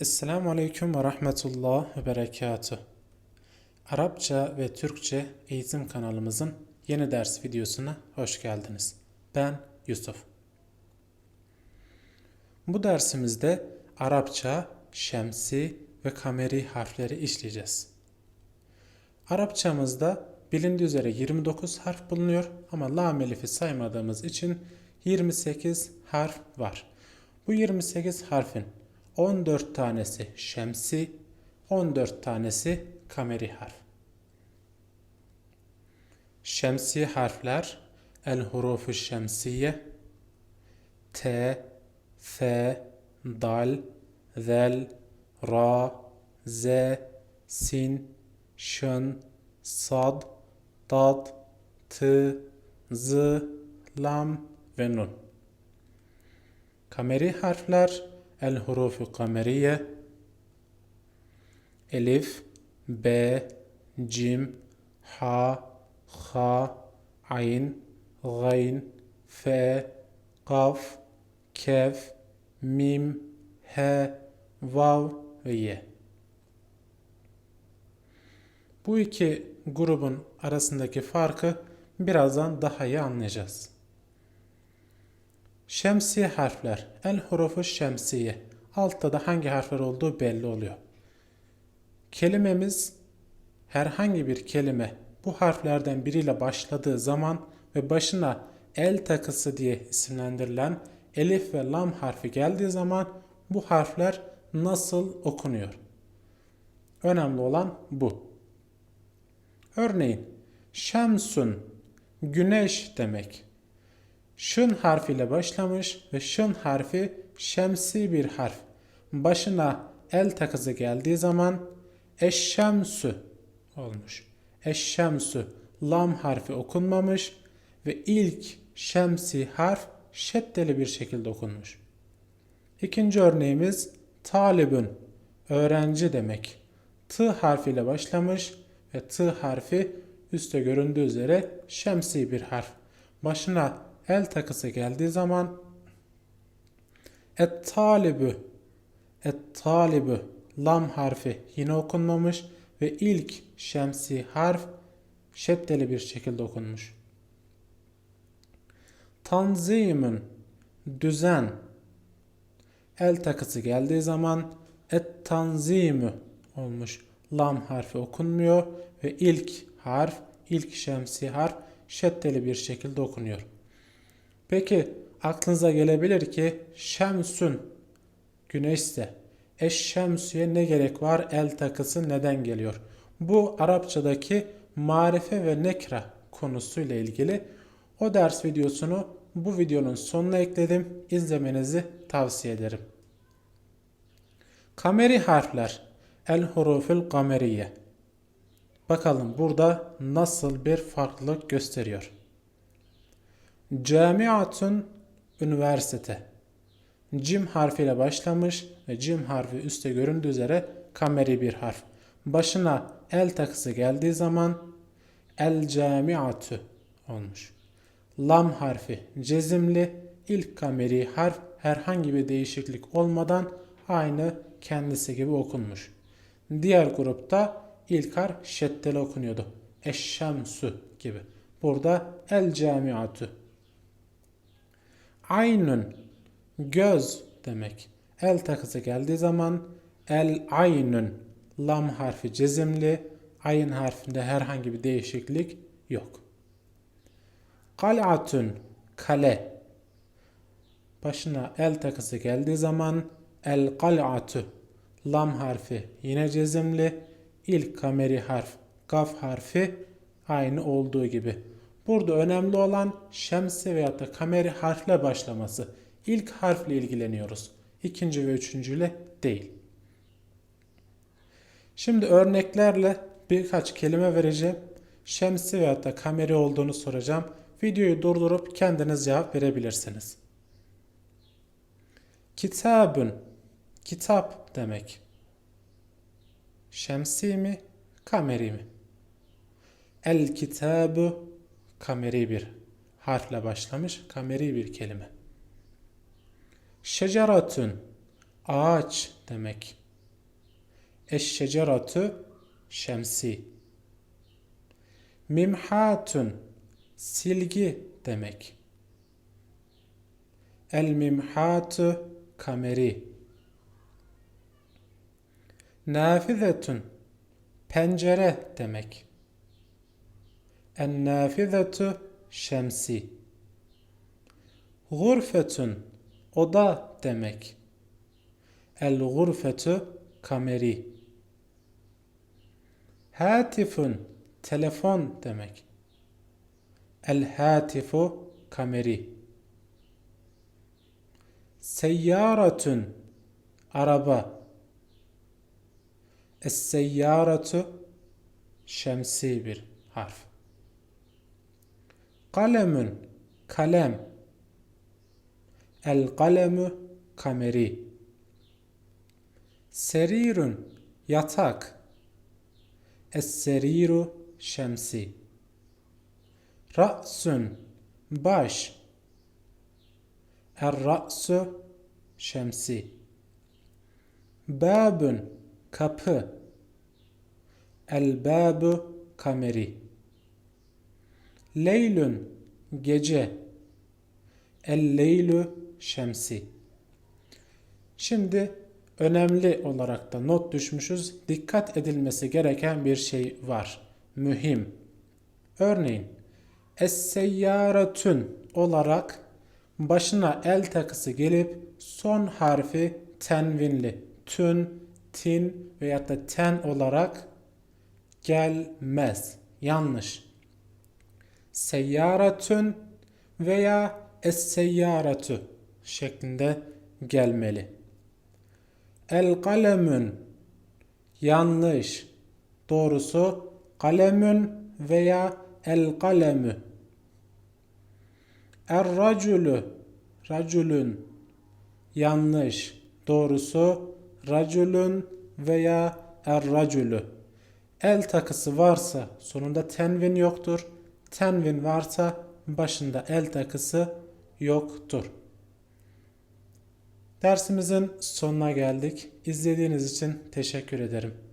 Esselamu Aleyküm ve Rahmetullah ve Berekatuh. Arapça ve Türkçe eğitim kanalımızın yeni ders videosuna hoş geldiniz. Ben Yusuf. Bu dersimizde Arapça, şemsi ve kameri harfleri işleyeceğiz. Arapçamızda bilindiği üzere 29 harf bulunuyor ama lam elifi saymadığımız için 28 harf var. Bu 28 harfin 14 tanesi şemsi, 14 tanesi kameri harf. Şemsi harfler el hurufu şemsiye T, F, Dal, Zel, Ra, Z, Sin, Şın, Sad, Dad, T, Z, Lam ve Nun. Kameri harfler el hurufu kameriye Elif, B, Cim, Ha, Ha, Ayn, Gayn, F, Kaf, Kef, Mim, He, Vav ve Ye. Bu iki grubun arasındaki farkı birazdan daha iyi anlayacağız. Şemsiye harfler. El hurufu şemsiye. Altta da hangi harfler olduğu belli oluyor. Kelimemiz herhangi bir kelime bu harflerden biriyle başladığı zaman ve başına el takısı diye isimlendirilen elif ve lam harfi geldiği zaman bu harfler nasıl okunuyor? Önemli olan bu. Örneğin şemsun güneş demek. Şın harfiyle başlamış ve şın harfi şemsi bir harf. Başına el takısı geldiği zaman eşşemsü olmuş. Eşşemsü lam harfi okunmamış ve ilk şemsi harf şeddeli bir şekilde okunmuş. İkinci örneğimiz talibün öğrenci demek. T harfiyle başlamış ve T harfi üstte göründüğü üzere şemsi bir harf. Başına el takısı geldiği zaman et talibü et talibü lam harfi yine okunmamış ve ilk şemsi harf şeddeli bir şekilde okunmuş. Tanzimün düzen el takısı geldiği zaman et tanzimü olmuş. Lam harfi okunmuyor ve ilk harf, ilk şemsi harf şeddeli bir şekilde okunuyor. Peki aklınıza gelebilir ki şemsün güneşse eşşemsüye ne gerek var el takısı neden geliyor? Bu Arapçadaki marife ve nekra konusuyla ilgili o ders videosunu bu videonun sonuna ekledim. İzlemenizi tavsiye ederim. Kameri harfler el huruful kameriye. Bakalım burada nasıl bir farklılık gösteriyor. Camiatun üniversite. Cim harfiyle başlamış ve cim harfi üstte göründüğü üzere kameri bir harf. Başına el takısı geldiği zaman el camiatü olmuş. Lam harfi cezimli ilk kameri harf herhangi bir değişiklik olmadan aynı kendisi gibi okunmuş. Diğer grupta ilk harf şeddeli okunuyordu. Eşşemsü gibi. Burada el camiatü Aynun göz demek. El takısı geldiği zaman el aynun lam harfi cezimli, ayın harfinde herhangi bir değişiklik yok. Kal'atun kale başına el takısı geldiği zaman el kal'atu lam harfi yine cezimli, ilk kameri harf kaf harfi aynı olduğu gibi. Burada önemli olan şemsi veya da kameri harfle başlaması. İlk harfle ilgileniyoruz. İkinci ve üçüncüyle değil. Şimdi örneklerle birkaç kelime vereceğim. Şemsi veya da kameri olduğunu soracağım. Videoyu durdurup kendiniz cevap verebilirsiniz. Kitabın kitap demek. Şemsi mi, kameri mi? El kitabu kameri bir harfle başlamış kameri bir kelime. Şecaratun ağaç demek. Eşşeceratü şemsi. Mimhatun silgi demek. El mimhatu kameri. Nafizetun pencere demek. En nafizetu şemsi. Gurfetun oda demek. El gurfetu kameri. Hatifun telefon demek. El hatifu kameri. Seyyaratun araba. Es seyyaratu şemsi bir harf. Kalemun kalem. El kalemu kameri. Serirun yatak. Es seriru şemsi. Ra'sun baş. Er ra'su şemsi. Babun kapı. El babu kameri. Leylün gece. El leylu şemsi. Şimdi önemli olarak da not düşmüşüz. Dikkat edilmesi gereken bir şey var. Mühim. Örneğin es-seyyaretün olarak başına el takısı gelip son harfi tenvinli tün, tin veyahut da ten olarak gelmez. Yanlış. Seyyaretün veya es-seyyaretü şeklinde gelmeli. El kalemün yanlış. Doğrusu kalemün veya el kalemü. Er racülü racülün yanlış. Doğrusu racülün veya er racülü. El takısı varsa sonunda tenvin yoktur. Tenvin varsa başında el takısı yoktur. Dersimizin sonuna geldik. İzlediğiniz için teşekkür ederim.